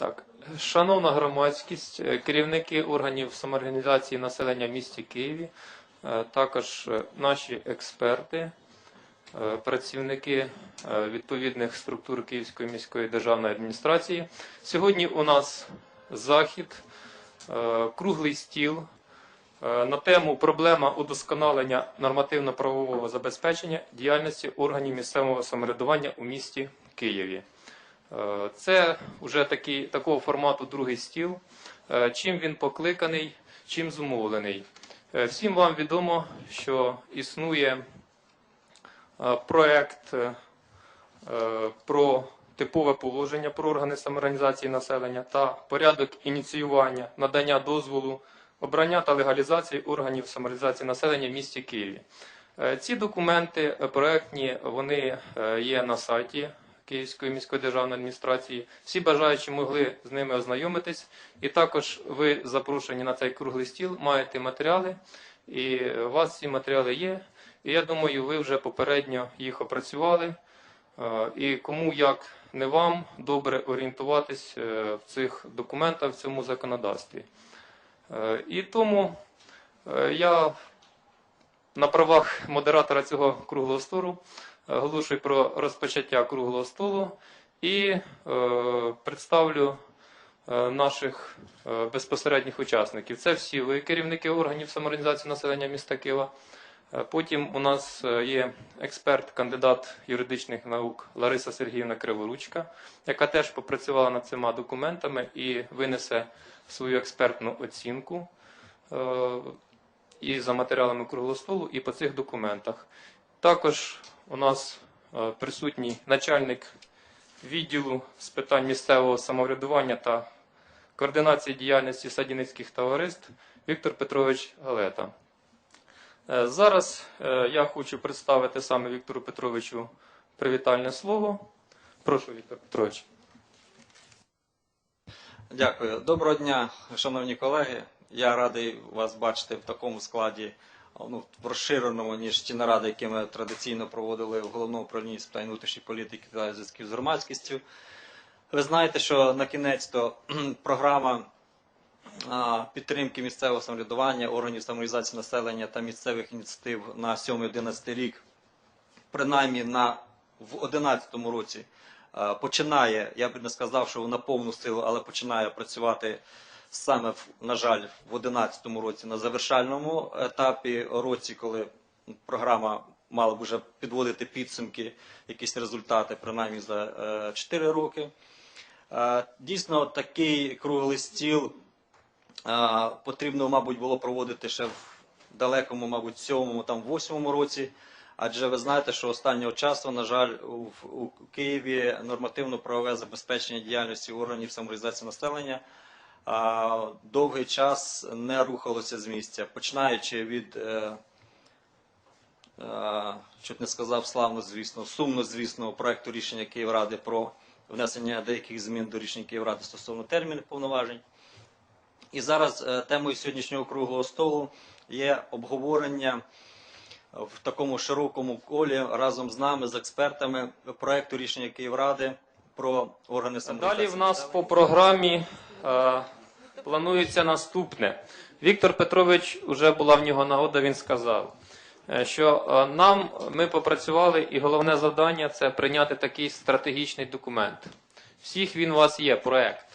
Так, шановна громадськість, е, керівники органів самоорганізації населення в місті Києві, е, також е, наші експерти, працівники відповідних структур Київської міської державної адміністрації. Сьогодні у нас захід, круглий стіл на тему проблема удосконалення нормативно-правового забезпечення діяльності органів місцевого самоврядування у місті Києві. Е, Це вже такий, такого формату другий стіл. Е, Чим він покликаний, чим зумовлений. Е, Всім вам відомо, що існує проект про типове положення про органи самоорганізації населення та порядок ініціювання, надання дозволу, обрання та легалізації органів самоорганізації населення в місті Києві. Ці документи проектні вони є на сайті Київської міської державної адміністрації. Всі бажаючі могли з ними ознайомитись. І також ви запрошені на цей круглий стіл, маєте матеріали, і у вас ці матеріали є. І я думаю, ви вже попередньо їх опрацювали. Е, І кому як не вам добре орієнтуватись е, в цих документах, в цьому законодавстві. Е, І тому я на правах модератора цього круглого столу е, оголошую про розпочаття круглого столу і е, представлю е, наших е, безпосередніх учасників. Це всі ви, керівники органів самоорганізації населення міста Києва. Е, Потім у нас є експерт, кандидат юридичних наук Лариса Сергіївна Криворучка, яка теж попрацювала над цими документами і винесе свою експертну оцінку і за матеріалами круглого столу, і по цих документах. Також у нас е, присутній начальник відділу з питань місцевого самоврядування та координації діяльності садівницьких товариств Віктор Петрович Галета. Е, Зараз е, я хочу представити саме Віктору Петровичу привітальне слово. Прошу, Віктор Петрович. Дякую. Доброго дня, шановні колеги. Я радий вас бачити в такому складі, ну, в розширеному, ніж ті наради, які ми традиційно проводили в головному управлінні з питань внутрішньої політики та зв'язків з громадськістю. Ви знаєте, що на кінець то програма підтримки місцевого самоврядування, органів самоорганізації населення та місцевих ініціатив на 7-11 рік, принаймні на в 2011 році починає, я б не сказав, що на повну силу, але починає працювати саме, на жаль, в 2011 році на завершальному етапі році, коли програма мала б вже підводити підсумки, якісь результати, принаймні за 4 роки. Е, Дійсно, такий круглий стіл е, потрібно, мабуть, було проводити ще в далекому, мабуть, сьомому, там восьмому році. Адже ви знаєте, що останнього часу, на жаль, у, Києві нормативно-правове забезпечення діяльності органів самоорганізації населення довгий час не рухалося з місця, починаючи від, е, е, чуть не сказав славно, звісно, сумно, звісно, проекту рішення Київради про внесення деяких змін до рішення Київради стосовно термінів повноважень. І зараз е, темою сьогоднішнього круглого столу є обговорення в такому широкому колі разом з нами, з експертами, проекту рішення Київради про органи самоорганізації. Далі в нас по програмі планується наступне. Віктор Петрович, вже була в нього нагода, він сказав, е, що е, нам ми попрацювали, і головне завдання це прийняти такий стратегічний документ. Всіх він у вас є, проект.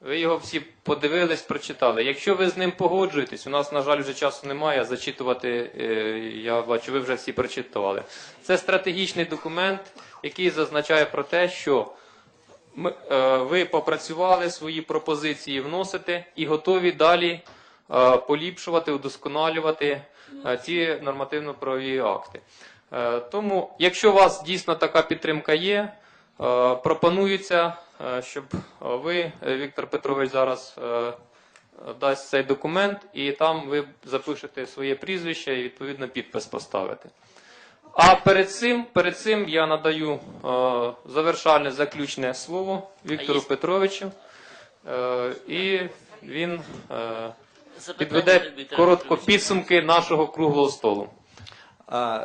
Ви його всі подивились, прочитали. Якщо ви з ним погоджуєтесь, у нас, на жаль, вже часу немає зачитувати. е, Я бачу, ви вже всі прочитували. Це стратегічний документ, який зазначає про те, що е, ви попрацювали свої пропозиції, вносите і готові далі е, поліпшувати, удосконалювати е, ці нормативно-правові акти. Е, Тому, якщо у вас дійсно така підтримка є, е, пропонується, е, щоб е, ви, е, Віктор Петрович, зараз е, дасть цей документ, і там ви запишете своє прізвище і відповідно підпис поставите. А перед цим, перед цим я надаю е, завершальне заключне слово Віктору Петровичу, е, і він е, підведе коротко підсумки нашого круглого столу.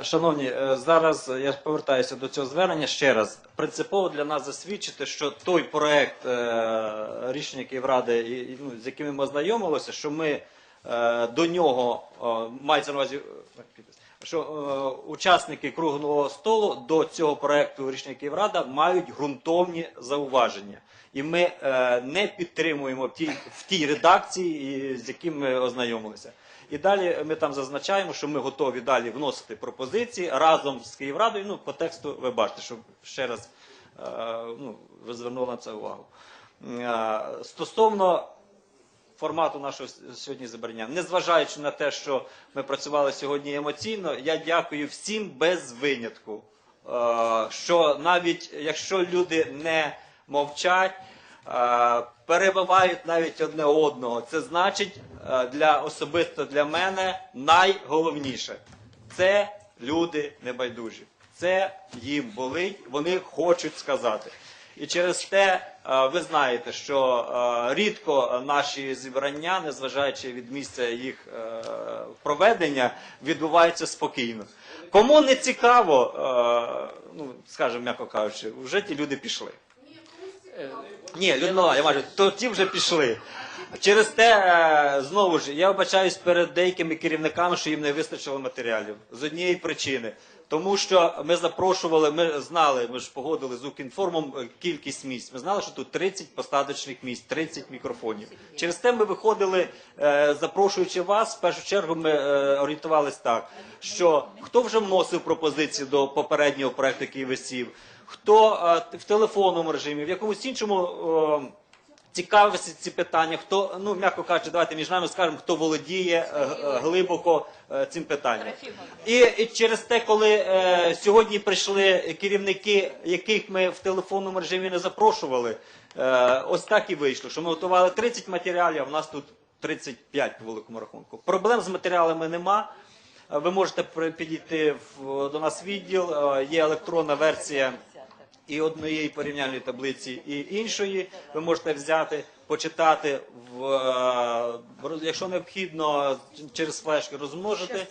Шановні, е, зараз я повертаюся до цього звернення ще раз. Принципово для нас засвідчити, що той проект е, рішення Київради, і, і, ну, з якими ми ознайомилися, що ми е, до нього е, мається на увазі. Що е, учасники круглого столу до цього проекту рішення Київрада мають ґрунтовні зауваження, і ми е, не підтримуємо в тій, в тій редакції, з яким ми ознайомилися. І далі ми там зазначаємо, що ми готові далі вносити пропозиції разом з Київрадою. Ну, по тексту ви бачите, що ще раз е, ну, ви звернули на це увагу. Е, Стосовно формату нашого сьогодні зібрання, незважаючи на те, що ми працювали сьогодні емоційно, я дякую всім без винятку. Е, Що навіть якщо люди не мовчать, е, перебивають навіть одне одного, це значить е, для особисто для мене найголовніше це люди небайдужі. Це їм болить, вони хочуть сказати. І через те е, ви знаєте, що е, рідко наші зібрання, незважаючи від місця їх е, проведення, відбуваються спокійно. Кому не цікаво, ну скажімо, м'яко кажучи, вже ті люди пішли. Ні, Людмила, я кажу, то ті вже пішли. Через те, знову ж, я вибачаюсь перед деякими керівниками, що їм не вистачило матеріалів. З однієї причини. Тому що ми запрошували, ми знали, ми ж погодили з Укрінформом е, кількість місць. Ми знали, що тут 30 посадочних місць, 30 мікрофонів. Через те ми виходили, е, запрошуючи вас, в першу чергу ми е, орієнтувалися так, що хто вже вносив пропозиції до попереднього проекту, який висів, хто е, в телефонному режимі, в якомусь іншому. Цікавився ці питання, хто, ну, м'яко кажучи, давайте між нами скажемо, хто володіє е, е, глибоко е, цим питанням. І, і через те, коли е, сьогодні прийшли керівники, яких ми в телефонному режимі не запрошували, е, ось так і вийшло, що ми готували 30 матеріалів, а в нас тут 35 по великому рахунку. Проблем з матеріалами нема. Ви можете підійти в, до нас в відділ, е, є електронна версія і однієї порівняльної таблиці, і іншої. Ви можете взяти, почитати, в, е, якщо необхідно, через флешки розмножити.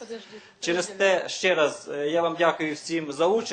Через те, ще раз, е, я вам дякую всім за участь.